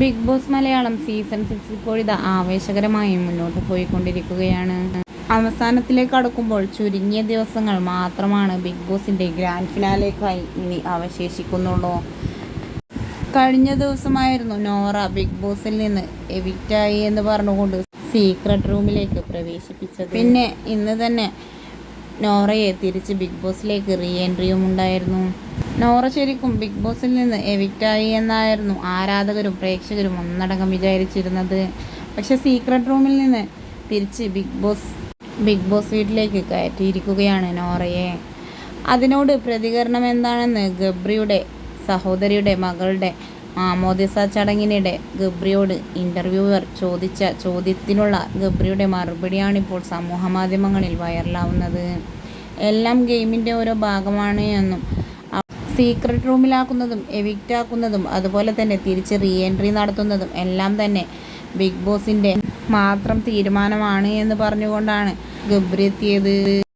Bigg Boss Malayalam season six ഇപ്പോഴിതാ ആവേശകരമായി മുന്നോട്ട് പോയിക്കൊണ്ടിരിക്കുകയാണ്. അവസാനത്തിലേക്ക് അടുക്കുമ്പോൾ ചുരുങ്ങിയ ദിവസങ്ങൾ മാത്രമാണ് ബിഗ് ബോസിന്റെ ഗ്രാൻഡ് ഫിനാലേക്കായി ഇനി അവശേഷിക്കുന്നുള്ളൂ. കഴിഞ്ഞ ദിവസമായിരുന്നു നോറ ബിഗ് ബോസിൽ നിന്ന് എവിക്റ്റായി എന്ന് പറഞ്ഞുകൊണ്ട് സീക്രട്ട് റൂമിലേക്ക് പ്രവേശിപ്പിച്ചത്. പിന്നെ ഇന്ന് തന്നെ നോറയെ തിരിച്ച് ബിഗ് ബോസിലേക്ക് റീ എൻട്രിയും ഉണ്ടായിരുന്നു. നോറ ശരിക്കും ബിഗ് ബോസിൽ നിന്ന് എവിക്റ്റായി എന്നായിരുന്നു ആരാധകരും പ്രേക്ഷകരും ഒന്നടങ്കം വിചാരിച്ചിരുന്നത്. പക്ഷെ സീക്രട്ട് റൂമിൽ നിന്ന് തിരിച്ച് ബിഗ് ബോസ് ബിഗ് ബോസ് വീട്ടിലേക്ക് കയറ്റിയിരിക്കുകയാണ് നോറയെ. അതിനോട് പ്രതികരണം എന്താണെന്ന് ഗബ്രിയുടെ സഹോദരിയുടെ മകളുടെ ആമോദിസ ചടങ്ങിനിടെ ഗബ്രിയോട് ഇന്റർവ്യൂവർ ചോദിച്ച ചോദ്യത്തിനുള്ള ഗബ്രിയുടെ മറുപടിയാണിപ്പോൾ സമൂഹ മാധ്യമങ്ങളിൽ വൈറലാവുന്നത്. എല്ലാം ഗെയിമിന്റെ ഓരോ ഭാഗമാണ് എന്നും സീക്രട്ട് റൂമിലാക്കുന്നതും എവിക്റ്റ് ആക്കുന്നതും അതുപോലെ തന്നെ തിരിച്ച് റീ എൻട്രി നടത്തുന്നതും എല്ലാം തന്നെ ബിഗ് ബോസിന്റെ മാത്രം തീരുമാനമാണ് എന്ന് പറഞ്ഞുകൊണ്ടാണ് ഗബ്രി എത്തിയത്.